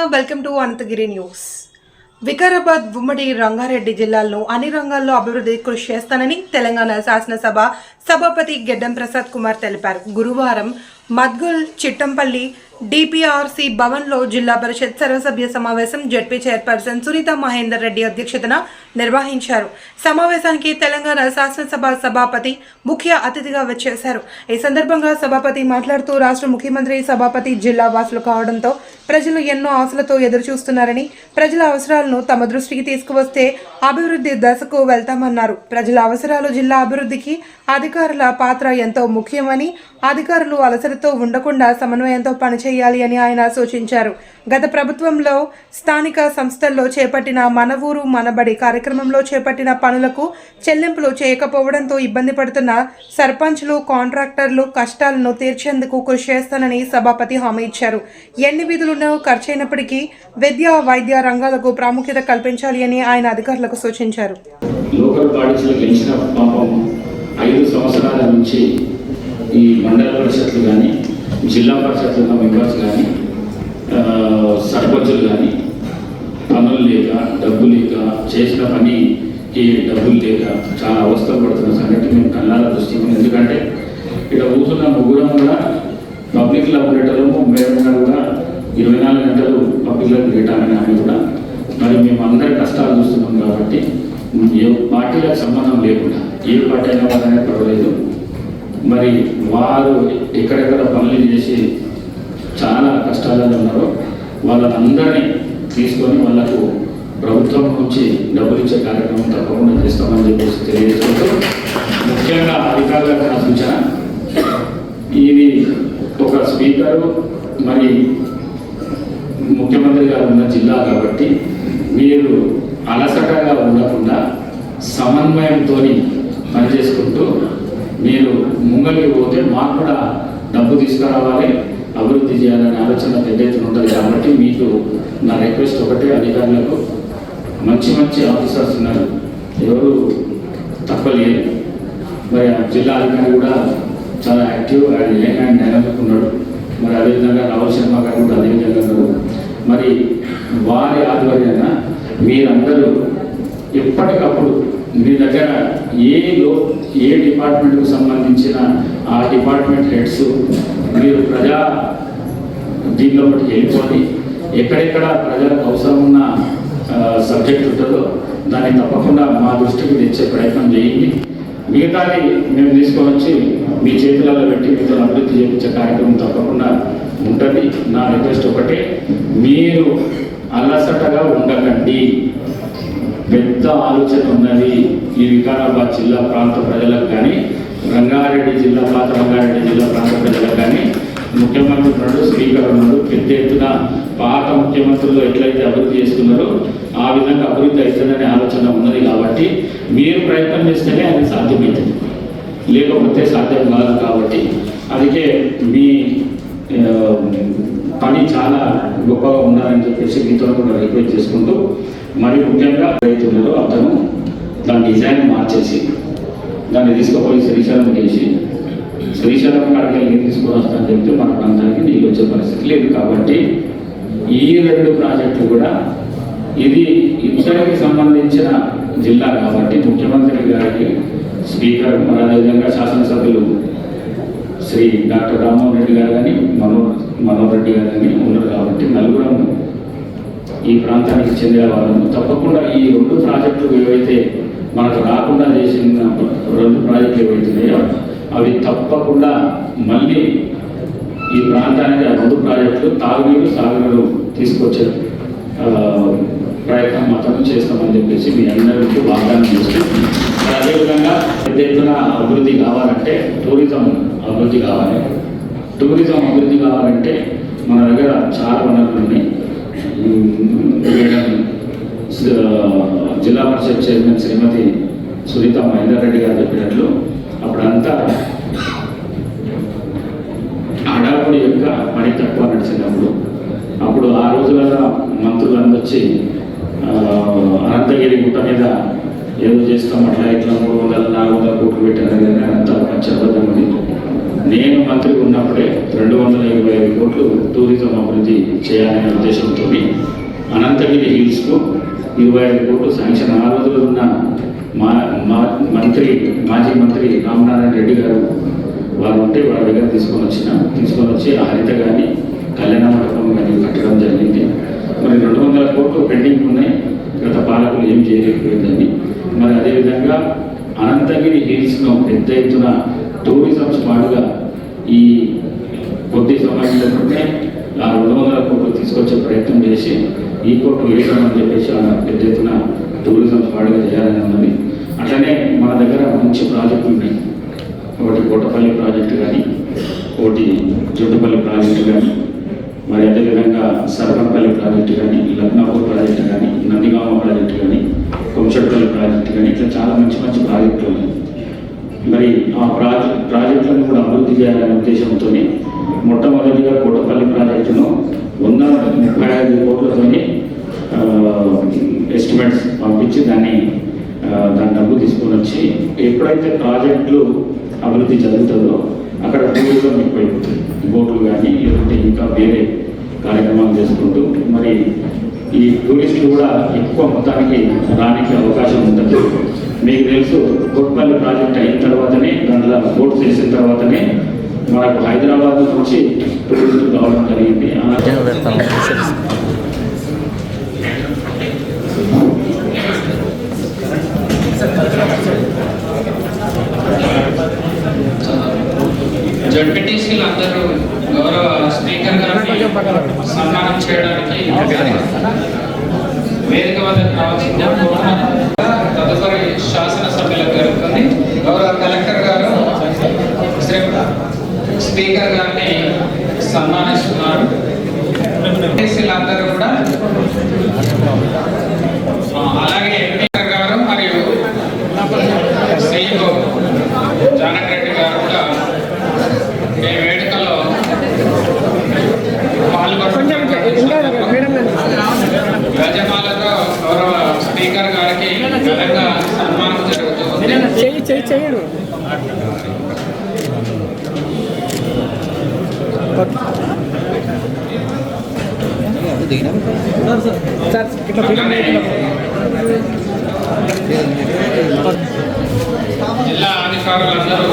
Media welcome to Anantagiri news. Vikarabad ఉమ్మడి రంగారెడ్డి జిల్లాల్లో అన్ని రంగాల్లో అభివృద్ధి కృషి చేస్తానని తెలంగాణ శాసనసభ సభాపతి గెడ్డం ప్రసాద్ కుమార్ తెలిపారు. గురువారం మద్గుల్ చిట్టంపల్లి డిపిఆర్సి భవన్లో జిల్లా పరిషత్ సర్వసభ్య సమావేశం జడ్పీ చైర్పర్సన్ సునీత మహేందర్ రెడ్డి అధ్యక్షతన నిర్వహించారు. సమావేశానికి తెలంగాణ శాసనసభ సభాపతి ముఖ్య అతిథిగా వచ్చేశారు. ఈ సందర్భంగా సభాపతి మాట్లాడుతూ రాష్ట్ర ముఖ్యమంత్రి సభాపతి జిల్లా వాసులు కావడంతో ప్రజలు ఎన్నో ఆశలతో ఎదురుచూస్తున్నారని ప్రజల అవసరాలను తమ దృష్టికి తీసుకువస్తే అభివృద్ధి దశకు వెళ్తామన్నారు. ప్రజల అవసరాలు జిల్లా అభివృద్ధికి అధికారుల పాత్ర ఎంతో ముఖ్యమని అధికారులు అలసటతో ఉండకుండా సమన్వయంతో పనిచేయాలి చేయాలి అని ఆయన సూచించారు. గత ప్రభుత్వంలో స్థానిక సంస్థల్లో చేపట్టిన మన ఊరు మనబడి కార్యక్రమంలో చేపట్టిన పనులకు చెల్లింపులు చేయకపోవడంతో ఇబ్బంది పడుతున్న సర్పంచ్లు కాంట్రాక్టర్లు కష్టాలను తీర్చేందుకు కృషి చేస్తానని సభాపతి హామీ ఇచ్చారు. ఎన్ని విధులను ఖర్చైనప్పటికీ విద్య వైద్య రంగాలకు ప్రాముఖ్యత కల్పించాలి అని ఆయన అధికారులకు సూచించారు. లోకల్ బాడీస్లో పాపం ఐదు సంవత్సరాల నుంచి ఈ మండల పరిషత్లు కానీ జిల్లా పరిషత్లు మెంబర్స్ కానీ సర్పంచులు కానీ పనులు లేక డబ్బు లేక చేసిన పనికి డబ్బులు లేక చాలా అవస్థలు పడుతున్న సంగతి మేము కళ్ళాల చూస్తున్నాం ఎందుకంటే ఇక్కడ కూర్చున్న ముగ్గురం కూడా పబ్లిక్ లవ్ లెటర్ము మేడం కూడా ఇరవై నాలుగు గంటలు పబ్లిక్లో లవ్ పెట్టాలని ఆమె కూడా. మరి మేము అందరి కష్టాలు చూస్తున్నాం కాబట్టి ఏ పార్టీలకు సంబంధం లేకుండా ఏ పార్టీ అయినా పర్వాలేదు. మరి వారు ఎక్కడెక్కడ పనులు చేసి చాలా కష్టాలలో ఉన్నారో వాళ్ళందరినీ తీసుకొని వాళ్ళకు ప్రభుత్వం నుంచి డబ్బులు ఇచ్చే కార్యక్రమం తప్పకుండా చేస్తామని చెప్పేసి తెలియజేసుకుంటూ ముఖ్యంగా అధికారులకు నా సూచన ఇది ఒక స్పీకరు మరి ముఖ్యమంత్రి గారు ఉన్న జిల్లా కాబట్టి మీరు అలసటగా ఉండకుండా సమన్వయంతో పనిచేసుకుంటూ మీరు ముంగలికి పోతే మాకు కూడా డబ్బు తీసుకురావాలి అభివృద్ధి చేయాలనే ఆలోచన పెద్ద ఎత్తున ఉంటుంది. కాబట్టి మీకు నా రిక్వెస్ట్ ఒకటే అధికారులకు మంచి మంచి ఆఫీసర్స్ ఉన్నారు. ఎవరు తక్కువ లేరు. మరి ఆ జిల్లా అధికారి కూడా చాలా active and young and dynamic ఉన్నాడు. మరి అదేవిధంగా రాహుల్ శర్మ గారు కూడా అదేవిధంగా ఉన్నారు. మరి వారి ఆధ్వర్యాన మీరందరూ ఎప్పటికప్పుడు మీ దగ్గర ఏ లో ఏ డిపార్ట్మెంట్కు సంబంధించిన ఆ డిపార్ట్మెంట్ హెడ్స్ మీరు ప్రజా దీనిలో ఒకటి వెళ్ళిపోయి ఎక్కడెక్కడ ప్రజలకు అవసరం ఉన్న సబ్జెక్ట్ ఉంటుందో దాన్ని తప్పకుండా మా దృష్టికి తెచ్చే ప్రయత్నం చేయండి. మిగతాది మేము తీసుకొని మీ చేతులలో పెట్టి మీతో అభివృద్ధి చేయించే కార్యక్రమం తప్పకుండా ఉంటుంది. నా రిక్వెస్ట్ ఒకటే మీరు అలసటగా ఉండకండి. పెద్ద ఆలోచన ఉన్నది ఈ వికారాబాద్ జిల్లా ప్రాంత ప్రజలకు కానీ రంగారెడ్డి జిల్లా పాత రంగారెడ్డి జిల్లా ప్రాంత ప్రజలకు కానీ ముఖ్యమంత్రి ఉన్నాడు స్పీకర్ ఉన్నాడు. పెద్ద ఎత్తున పాత ముఖ్యమంత్రులు ఎట్లయితే అభివృద్ధి చేస్తున్నారో ఆ విధంగా అభివృద్ధి అవుతుందనే ఆలోచన ఉన్నది కాబట్టి మీరు ప్రయత్నం చేస్తేనే అది సాధ్యమవుతుంది. లేకపోతే సాధ్యం కాదు కాబట్టి. అందుకే మీ గొప్పగా ఉండాలని చెప్పేసి మీతో కూడా రిక్వెస్ట్ చేసుకుంటూ మరి ముఖ్యంగా రైతులలో అతను దాని డిజైన్ మార్చేసి దాన్ని తీసుకుపోయి శ్రీశైలం చేసి శ్రీశైలం కాడికి నీరు తీసుకొని వస్తానని చెప్తే మన ప్రాంతానికి నీళ్ళు వచ్చే పరిస్థితి లేదు కాబట్టి ఈ రెండు ప్రాజెక్టులు కూడా ఇది ఇతరులకు సంబంధించిన జిల్లా కాబట్టి ముఖ్యమంత్రి గారికి స్పీకర్ మరి అదేవిధంగా శాసనసభ్యులు శ్రీ డాక్టర్ రామ్మోహన్ రెడ్డి గారు కానీ మనోహర్ రెడ్డి గారు అని ఉన్నారు కాబట్టి నలుగురం ఈ ప్రాంతానికి చెందిన వాళ్ళము. తప్పకుండా ఈ రెండు ప్రాజెక్టులు ఏవైతే మనకు రాకుండా చేసిన రెండు ప్రాజెక్టులు ఏవైతున్నాయో అవి తప్పకుండా మళ్ళీ ఈ ప్రాంతానికి ఆ రెండు ప్రాజెక్టులు తాగునీరు సాగునీరు తీసుకొచ్చే ప్రయత్నం మాత్రం చేస్తామని చెప్పేసి మీ అందరికీ వాగ్దానం చేస్తున్నాం అదేవిధంగా పెద్ద ఎత్తున అభివృద్ధి కావాలంటే టూరిజం అభివృద్ధి కావాలి. టూరిజం అభివృద్ధి కావాలంటే మన దగ్గర చాలా వనరులు ఉన్నాయి. జిల్లా పరిషత్ చైర్మన్ శ్రీమతి సునీత మహేందర్ రెడ్డి గారు చెప్పినట్లు అప్పుడంతా హడావుడి యొక్క పని తక్కువ నడిచినప్పుడు అప్పుడు ఆ రోజులలో మంత్రులందరూ వచ్చి అనంతగిరి గుట్ట మీద ఏదో చేస్తాం అట్లా ఇట్లా మూడు వందల నాలుగు వందల కోట్లు పెట్టారు అంతా పచ్చి నేను మంత్రి ఉన్నప్పుడే రెండు వందల ఇరవై ఐదు కోట్లు టూరిజం అభివృద్ధి చేయాలనే ఉద్దేశంతో అనంతగిరి హిల్స్కు ఇరవై ఐదు కోట్లు శాంక్షన్ ఆ రోజులు ఉన్న మా- మంత్రి మాజీ మంత్రి రామనారాయణ రెడ్డి గారు వారు ఉంటే వారి దగ్గర తీసుకొని వచ్చిన తీసుకొని వచ్చి ఆ హరిత కానీ కళ్యాణ మండపం కానీ కట్టడం జరిగింది. మరి రెండు వందల కోట్లు పెండింగ్ ఉన్నాయి. గత పాలకులు ఏం చేయలేకపోయిందని. మరి అదేవిధంగా అనంతగిరి హిల్స్ను పెద్ద ఎత్తున టూరిజం స్పాట్గా ఈ కొద్ది సమయంలోనే ఆ రెండు వందల కోట్లు తీసుకొచ్చే ప్రయత్నం చేసి ఈ కోట్లు వేసామని చెప్పేసి ఆ పెద్ద ఎత్తున టూరిజం స్పాట్గా చేయాలని ఉన్నది. అట్లనే మన దగ్గర మంచి ప్రాజెక్టులు ఉన్నాయి. ఒకటి కోటపల్లి ప్రాజెక్టు కానీ ఒకటి జుట్టుపల్లి ప్రాజెక్టు కానీ మరి అదేవిధంగా సర్వంపల్లి ప్రాజెక్టు కానీ లక్నాపూర్ ప్రాజెక్టు కానీ నందిగామ ప్రాజెక్టు కానీ కొంచెట్పల్లి ప్రాజెక్టు కానీ ఇట్లా చాలా మంచి మంచి ప్రాజెక్టులు ఉన్నాయి. మరి ఆ ప్రాజెక్ట్ ప్రాజెక్టులను కూడా అభివృద్ధి చేయాలనే ఉద్దేశంతో మొట్టమొదటిగా కోటపల్లి ప్రాజెక్టును వంద ముప్పై ఐదు కోట్లతోని ఎస్టిమేట్స్ పంపించి దాన్ని దాని డబ్బు తీసుకొని వచ్చి ఎప్పుడైతే ప్రాజెక్టులు అభివృద్ధి జరుగుతుందో అక్కడ టూరిజం ఎక్కువైపోతుంది బోట్లు కానీ లేకుంటే ఇంకా వేరే కార్యక్రమాలు చేసుకుంటూ మరి ఈ టూరిస్టులు కూడా ఎక్కువ మొత్తానికి రానికి అవకాశం ఉంటుంది. మీకు తెలుసు కోట్పల్లి ప్రాజెక్ట్ అయిన తర్వాతనే దాంట్లో బోట్స్ వేసిన తర్వాతనే మనకు హైదరాబాద్ నుంచి టూరిస్టులు రావడం జరిగింది. జడ్పీటీసీలు అందరూ గౌరవ స్పీకర్ గారిని సన్మానం చేయడానికి వేదిక వద్దకు రావాల్సిందే కోరుతున్నాను. తదుపరి శాసనసభ్యులకు జరుగుతుంది గౌరవ కలెక్టర్ గారు స్పీకర్ గారిని సన్మానిస్తున్నారు. అందరూ కూడా అలాగే స్పీకర్ గారు మరియు సీఈఓ జానక్ రెడ్డి గారు కూడా ఈ వేడుకలో గజమాలతో గౌరవ స్పీకర్ గారికి ఘనంగా సన్మానం జరుగుతుంది చేయి చెయ్యి సార్ ఇట్లా జిల్లా అధికారులందరూ